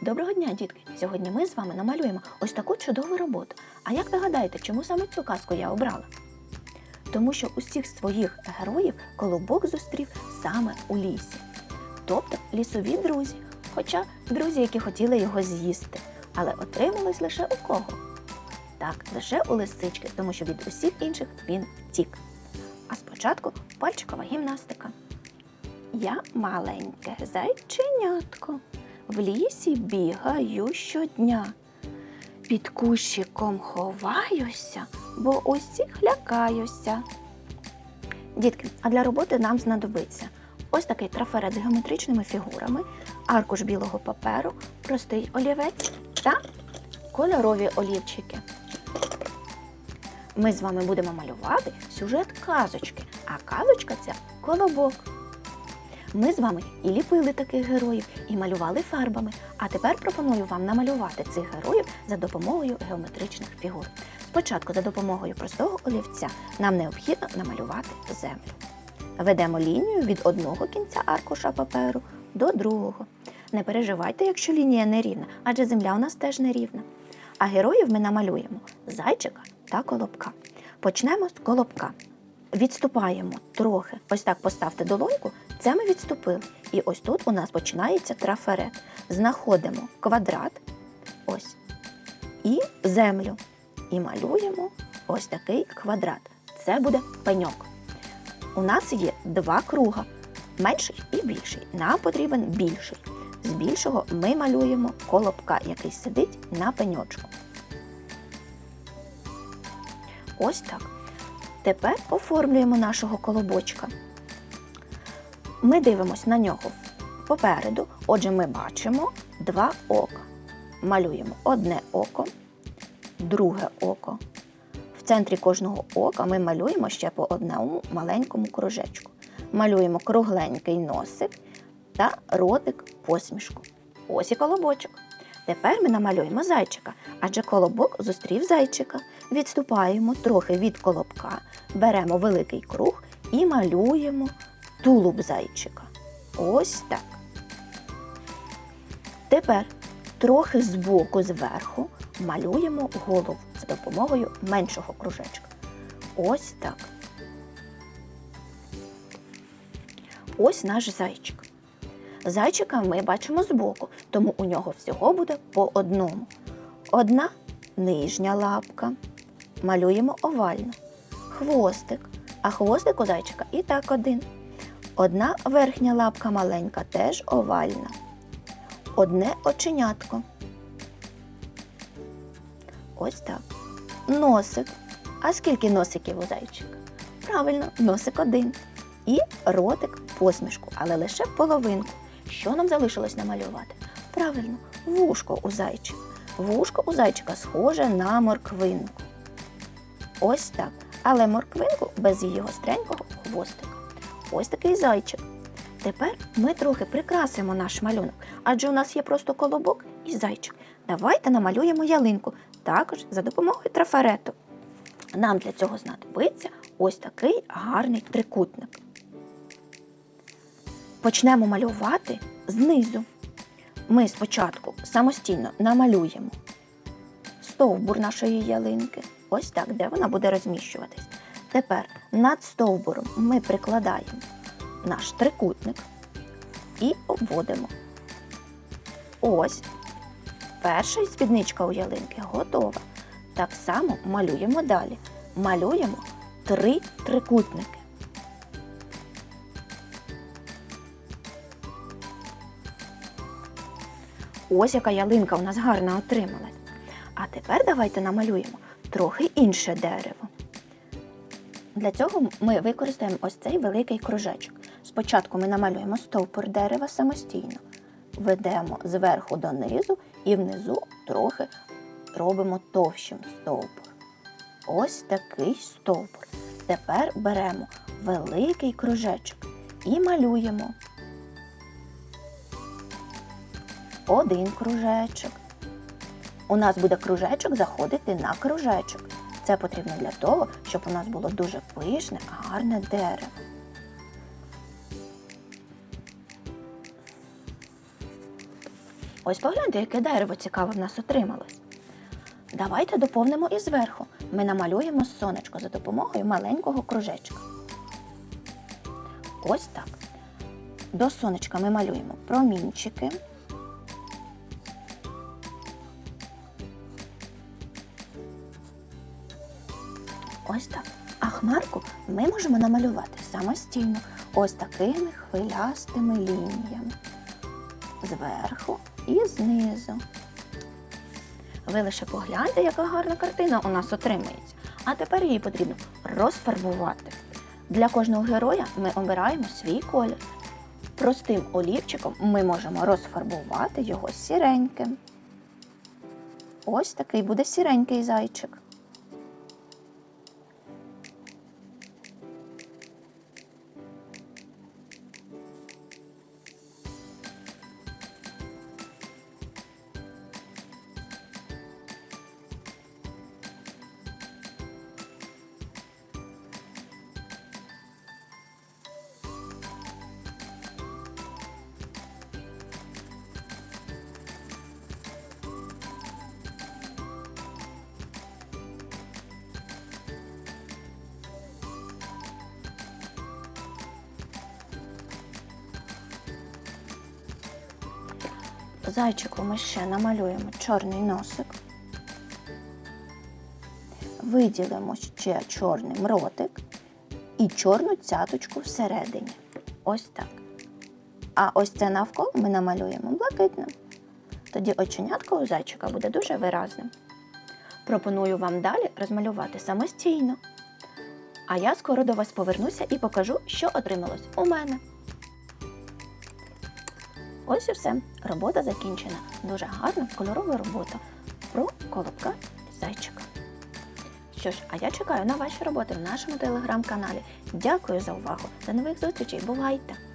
Доброго дня, дітки! Сьогодні ми з вами намалюємо ось таку чудову роботу. А як ви гадаєте, чому саме цю казку я обрала? Тому що усіх своїх героїв колобок зустрів саме у лісі. Тобто лісові друзі, хоча друзі, які хотіли його з'їсти, але отрималось лише у кого? Так, лише у лисички, тому що від усіх інших він втік. А спочатку пальчикова гімнастика. Я маленьке зайченятко. В лісі бігаю щодня. Під кущиком ховаюся, бо усіх лякаюся. Дітки, а для роботи нам знадобиться ось такий трафарет з геометричними фігурами, аркуш білого паперу, простий олівець та кольорові олівчики. Ми з вами будемо малювати сюжет казочки, а казочка ця колобок. Ми з вами і ліпили таких героїв, і малювали фарбами. А тепер пропоную вам намалювати цих героїв за допомогою геометричних фігур. Спочатку за допомогою простого олівця нам необхідно намалювати землю. Ведемо лінію від одного кінця аркуша паперу до другого. Не переживайте, якщо лінія не рівна, адже земля у нас теж не рівна. А героїв ми намалюємо зайчика та колобка. Почнемо з колобка. Відступаємо трохи. Ось так поставте долоньку, це ми відступили. І ось тут у нас починається трафарет. Знаходимо квадрат, ось, і землю. І малюємо ось такий квадрат. Це буде пеньок. У нас є два круга, менший і більший. Нам потрібен більший. З більшого ми малюємо колобка, який сидить на пеньочку. Ось так. Тепер оформлюємо нашого колобочка. Ми дивимося на нього попереду. Отже, ми бачимо два ока. Малюємо одне око, друге око. В центрі кожного ока ми малюємо ще по одному маленькому кружечку. Малюємо кругленький носик та ротик посмішку. Ось і колобочок. Тепер ми намалюємо зайчика, адже колобок зустрів зайчика. Відступаємо трохи від колобка, беремо великий круг і малюємо тулуб зайчика. Ось так. Тепер трохи збоку зверху малюємо голову за допомогою меншого кружечка. Ось так. Ось наш зайчик. Зайчика ми бачимо збоку, тому у нього всього буде по одному. Одна нижня лапка. Малюємо овально. Хвостик. А хвостик у зайчика і так один. Одна верхня лапка маленька, теж овальна. Одне оченятко. Ось так. Носик. А скільки носиків у зайчика? Правильно, носик один. І ротик посмішку, але лише половинку. Що нам залишилось намалювати? Правильно, вушко у зайчика. Вушко у зайчика схоже на морквинку. Ось так. Але морквинку без її гостренького хвостика. Ось такий зайчик. Тепер ми трохи прикрасимо наш малюнок, адже у нас є просто колобок і зайчик. Давайте намалюємо ялинку, також за допомогою трафарету. Нам для цього знадобиться ось такий гарний трикутник. Почнемо малювати знизу. Ми спочатку самостійно намалюємо стовбур нашої ялинки. Ось так, де вона буде розміщуватись. Тепер над стовбуром ми прикладаємо наш трикутник і обводимо. Ось. Перша спідничка у ялинки готова. Так само малюємо далі. Малюємо три трикутники. Ось яка ялинка у нас гарна отрималась. А тепер давайте намалюємо трохи інше дерево. Для цього ми використаємо ось цей великий кружечок. Спочатку ми намалюємо стовпур дерева самостійно, ведемо зверху донизу і внизу трохи робимо товщим стовпур. Ось такий стовпур. Тепер беремо великий кружечок і малюємо один кружечок. У нас буде кружечок заходити на кружечок. Це потрібно для того, щоб у нас було дуже пишне, гарне дерево. Ось погляньте, яке дерево цікаве в нас отрималось. Давайте доповнимо і зверху. Ми намалюємо сонечко за допомогою маленького кружечка. Ось так. До сонечка ми малюємо промінчики. Ось так. А хмарку ми можемо намалювати самостійно ось такими хвилястими лініями. Зверху і знизу. Ви лише погляньте, яка гарна картина у нас отримається. А тепер її потрібно розфарбувати. Для кожного героя ми обираємо свій колір. Простим олівчиком ми можемо розфарбувати його сіреньким. Ось такий буде сіренький зайчик. Зайчику ми ще намалюємо чорний носик. Виділимо ще чорним ротик і чорну цяточку всередині. Ось так. А ось це навколо ми намалюємо блакитним. Тоді оченятко у зайчика буде дуже виразним. Пропоную вам далі розмалювати самостійно. А я скоро до вас повернуся і покажу, що отрималось у мене. Ось і все. Робота закінчена. Дуже гарна кольорова робота про колобка зайчика. Що ж, а я чекаю на ваші роботи в нашому телеграм-каналі. Дякую за увагу. До нових зустрічей. Бувайте!